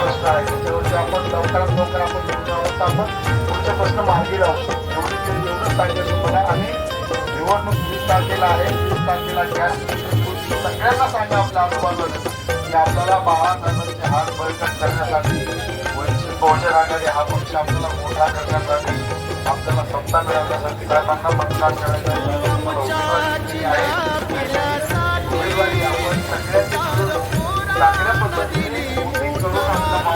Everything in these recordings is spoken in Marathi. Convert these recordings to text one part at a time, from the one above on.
प्रश्न आहे त्याच्यावरती आपण लवकरात लवकर आपण आहोत आपण पुढचे प्रश्न मार्गी लावू एवढं एवढंच सांगायचं तुम्हाला आणि निवडणूक वीस तारखेला आहे वीस तारखेला गॅस सगळ्यांना सांगा आपल्या आजूबाजूला की आपल्याला बाळासाहेबांचे हात बळकट करण्यासाठी वंचित बहुजन आघाडी हा पक्ष आपल्याला मोठा करण्यासाठी आपल्याला सत्ता मिळवण्यासाठी साहेबांना मतदान करण्यासाठी आहे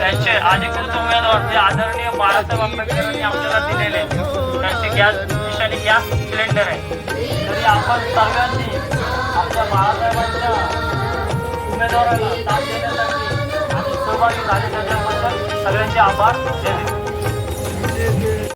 त्यांचे अधिकृत उमेदवार जे आदरणीय बाळासाहेब आंबेडकरांनी आपल्याला दिलेले त्यांचे गॅस निशाणी गॅस सिलेंडर आहे. तरी आपण सर्वांनी आपल्या बाळासाहेबांच्या उमेदवाराला साथ देण्यासाठी आणि सहभागी झाले त्याच्याबद्दल सगळ्यांचे आभार. जय